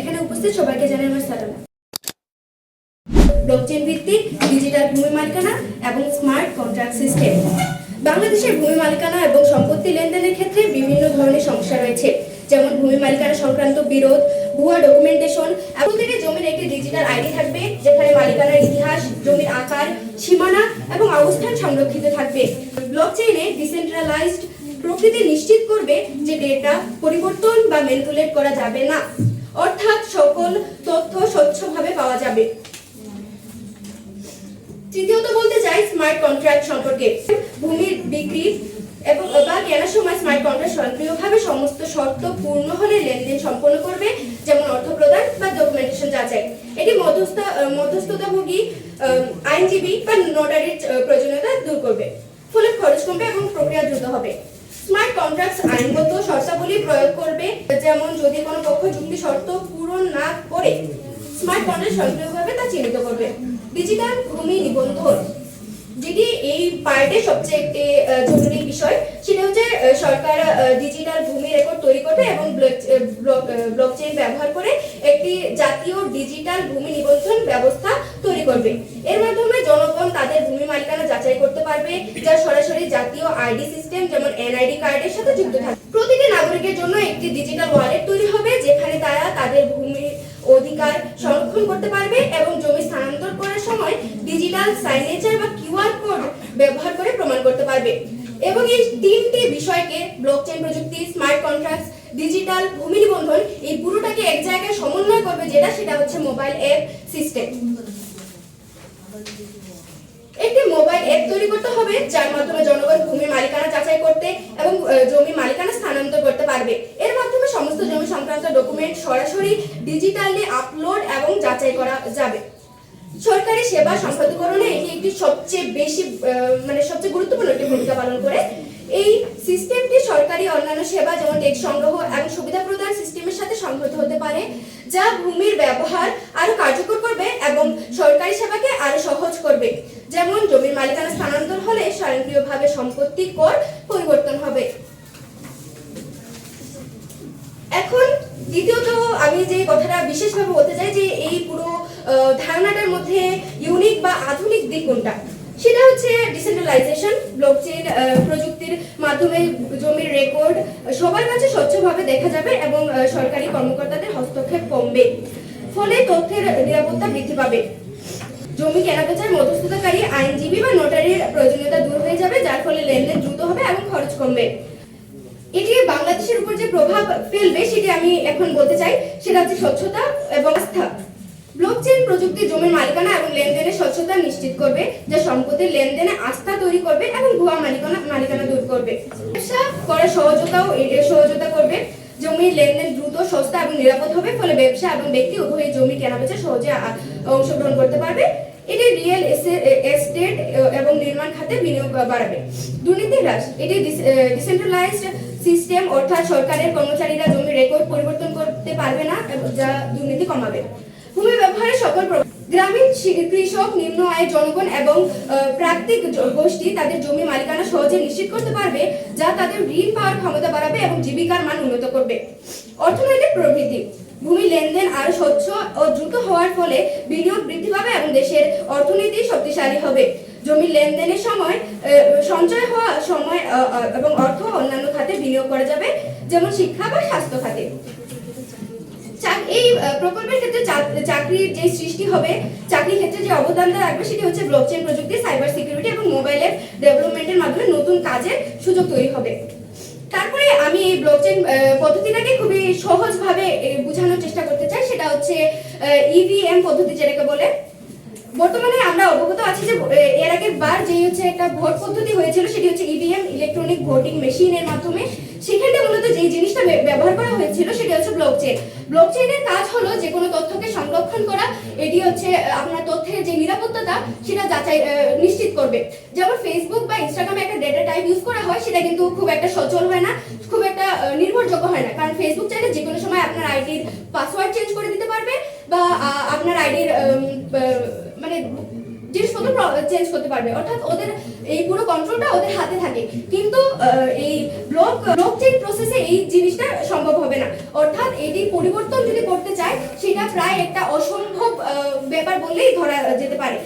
এখানে উপস্থিত সবাইকে জানাই আমার সালাম। ব্লকচেন ভিত্তিক ডিজিটাল ভূমি মালিকানা এবং স্মার্ট কন্ট্রাক্ট সিস্টেম বাংলাদেশের ভূমি মালিকানা এবং সম্পত্তি লেনদেনের ক্ষেত্রে বিভিন্ন ধরনের সমস্যা রয়েছে। যেমন ভূমি মালিকানা সংক্রান্ত বিরোধ, ভুয়া ডকুমেন্টেশন এবং থেকে জমির একটি ডিজিটাল আইডি থাকবে, যেখানে মালিকানার ইতিহাস, জমির আকার, সীমানা এবং অবস্থান সংরক্ষিত থাকবে। ব্লকচেইনে ডিসেন্ট্রালাইজড প্রকৃতি নিশ্চিত করবে যে ডেটা পরিবর্তন বা ম্যানিপুলেট করা যাবে না। অর্থাৎ সকল তথ্য স্বচ্ছভাবে পাওয়া যাবে। তৃতীয়ত বলতে চাই স্মার্ট কন্ট্রাক্ট সম্পর্কে। ভূমির বিক্রি এবং বা কেনার সময় স্মার্ট কন্ট্রাক্ট স্বয়ংক্রিয়ভাবে সমস্ত শর্ত পূর্ণ হলে লেনদেন সম্পন্ন করবে, যেমন অর্থ প্রদান বা ডকুমেন্টেশন যাচাই। এটি মধ্যস্থ, মধ্যস্থতাভোগী আইনজীবী বা নোটারির প্রয়োজনীয়তা দূর করবে। ফলে খরচ কমবে এবং প্রক্রিয়া দ্রুত হবে। স্মার্ট কন্ট্রাক্টস আইনগত শর্তাবলী প্রয়োগ করবে যেমন যদি কোনো পক্ষ চুক্তি শর্ত পূরণ না করে স্মার্ট কন্ট্রাক্ট স্বয়ংক্রিয়ভাবে তা চিহ্নিত করবে। ডিজিটাল ভূমি নিবন্ধন। যেটি এই পার্টে সবচেয়ে একটি জরুরি বিষয়। সেটা হচ্ছে সরকার ডিজিটাল ভূমি রেকর্ড তৈরি করবে এবং ব্লক চেইন ব্যবহার করে একটি জাতীয় ডিজিটাল ভূমি নিবন্ধন ব্যবস্থা তৈরি করবে। এর মাধ্যমে জনগণ তাদের ভূমি মালিকানা যাচাই করতে পারবে, যা সরাসরি জাতীয় আইডি সিস্টেম যেমন এনআইডি কার্ডের সাথে যুক্ত থাকবে। নাগরিকের জন্য একটি ডিজিটাল ওয়ালেট তৈরি হবে, যেখানে তারা তাদের ভূমির অধিকার সংরক্ষণ করতে পারবে এবং জমি স্থানান্তর করার সময় ডিজিটাল সাইনেচার বা কিউআর কোড ব্যবহার করে প্রমাণ করতে পারবে। এবং এই তিনটি বিষয়কে ব্লকচেইন প্রযুক্তি স্মার্ট কন্ট্রাক্টস ডিজিটাল ভূমি নিবন্ধন, এই পুরোটাকে এক জায়গায় সমন্বয় করবে যেটা সেটা হচ্ছে মোবাইল অ্যাপ সিস্টেম একটি মোবাইল অ্যাপ তৈরি করতে হবে, যার মাধ্যমে জনগণ ভূমি মালিকানা যাচাই করতে এবং জমি মালিকানা স্থানান্তর করতে পারবে। এর মাধ্যমে সমস্ত জমি সংক্রান্ত ডকুমেন্ট সরাসরি ডিজিটালি আপলোড এবং যাচাই করা যাবে। সরকারি সেবা সম্পাদকরণে এটি একটি সবচেয়ে বেশি মানে সবচেয়ে গুরুত্বপূর্ণ একটি ভূমিকা পালন করে। এই সিস্টেমটি সরকারি অন্যান্য সেবা যেমন টেক্স সংগ্রহ এবং সুবিধা প্রদান সিস্টেমের সাথে সংহত হতে পারে, যা ভূমির ব্যবহার আরও কার্যকর করবে এবং সরকারি সেবাকে আরও সহজ করবে। যেমন জমির মালিকানা স্থানান্তর হলে স্বয়ংক্রিয়ভাবে সম্পত্তি কর পরিবর্তন হবে। এখন দ্বিতীয়ত আমি যে কথাটা বিশেষভাবে বলতে চাই যে এই পুরো ধারণাটার মধ্যে ইউনিক বা আধুনিক দিক কোনটা? সেটা হচ্ছে ডিসেন্ট্রালাইজেশন ব্লকচেইন প্রযুক্তির মাধ্যমে জমির রেকর্ড সবার কাছে স্বচ্ছভাবে দেখা যাবে এবং সরকারি কর্মকর্তাদের হস্তক্ষেপ কমবে। ফলে তথ্যের নিরাপত্তা বৃদ্ধি পাবে। জমি কেনাবেচার মধ্যস্থতাকারী আইনজীবী বা নোটারির প্রয়োজনীয়তা দূর হয়ে যাবে, যার ফলে লেনদেন দ্রুত হবে এবং খরচ কমবে। এটি বাংলাদেশের উপর যে প্রভাব ফেলবে, সেটি আমি এখন বলতে চাই। সেটা হচ্ছে স্বচ্ছতা এবং আস্থা। ব্লকচেইন প্রযুক্তি জমির মালিকানা এবং লেনদেনের স্বচ্ছতা নিশ্চিত করবে, যা সম্পত্তির লেনদেনে আস্থা তৈরি করবে এবং ভুয়া মালিকানা মালিকানা দূর করবে। ব্যবসা করার সহজতাও সহযোগিতা করবে। জমির লেনদেন দ্রুত, সস্তা এবং নিরাপদ হবে, ফলে ব্যবসা এবং ব্যক্তি উভয়ই জমি কেনাবেচা সহজে অংশগ্রহণ করতে পারবে। এটি রিয়েল এস্টেট এবং নির্মাণ খাতে বিনিয়োগ বাড়াবে। দুর্নীতি হ্রাস এটি ডিসেন্ট্রালাইজড সিস্টেম অর্থাৎ সরকারের কর্মচারীরা জমি রেকর্ড পরিবর্তন করতে পারবে না যা দুর্নীতি কমাবে। ভূমি ব্যবহারের সকল গ্রামীণ কৃষক নিম্ন আয়ের জনগণ এবং আহ, প্রান্তিক গোষ্ঠী তাদের জমি মালিকানা সহজে নিশ্চিত করতে পারবে যা তাদের ঋণ পাওয়ার ক্ষমতা বাড়াবে এবং জীবিকার মান উন্নত করবে। অর্থনৈতিক প্রবৃদ্ধি ভূমি লেনদেন আরও স্বচ্ছ ও দ্রুত হওয়ার ফলে বিনিয়োগ বৃদ্ধি পাবে এবং দেশের অর্থনীতি শক্তিশালী হবে। জমি লেনদেনের সময় সঞ্চয় হওয়া সময় এবং অর্থ অন্যান্য খাতে বিনিয়োগ করা যাবে, যেমন শিক্ষা বা স্বাস্থ্য খাতে। এই প্রকল্পের ক্ষেত্রে চাকরির যে সৃষ্টি হবে, চাকরির ক্ষেত্রে যে অবদানটা রাখবে সেটি হচ্ছে ব্লকচেন প্রযুক্তি সাইবার সিকিউরিটি এবং মোবাইলের ডেভেলপমেন্টের মাধ্যমে নতুন কাজের সুযোগ তৈরি হবে। আমি এই ব্লকচেন পদ্ধতিটাকে খুবই সহজভাবে ভাবে বোঝানোর চেষ্টা করতে চাই। সেটা হচ্ছে ইভিএম পদ্ধতি যেটাকে বলে। বর্তমানে আমরা অবগত আছি যে এর আগে বার যে হচ্ছে একটা ভোট পদ্ধতি হয়েছিল, সেটি হচ্ছে ইভিএম ইলেকট্রনিক ভোটিং মেশিনের মাধ্যমে। সেখানে মূলত যে জিনিসটা ব্য- ব্যবহার করা হয়েছিল সেটি হচ্ছে ব্লকচেন ব্লকচেনের কাজ হলো যে কোনো তথ্যকে সংরক্ষণ করা। এটি হচ্ছে আপনার তথ্যের যে নিরাপত্তাটা, সেটা যাচাই নিশ্চিত করবে। যেমন ফেসবুক বা ইনস্টাগ্রামে একটা ডেটা টাইপ ইউজ করা হয়, সেটা কিন্তু খুব একটা সচল হয় না, খুব একটা নির্ভরযোগ্য হয় না। কারণ ফেসবুক চাইলে যে কোনো সময় আপনার আইডির পাসওয়ার্ড চেঞ্জ করে দিতে পারবে বা আপনার আইডির মানে জিনিসপত্র চেঞ্জ করতে পারবে। অর্থাৎ ওদের এই পুরো কন্ট্রোলটা ওদের হাতে থাকে। কিন্তু এই ব্লক ব্লক চেইন প্রসেসে এই জিনিসটা সম্ভব হবে না। অর্থাৎ এটি পরিবর্তন যদি করতে চায়, সেটা প্রায় একটা অসম্ভব ব্যাপার বললেই ধরা যেতে পারে।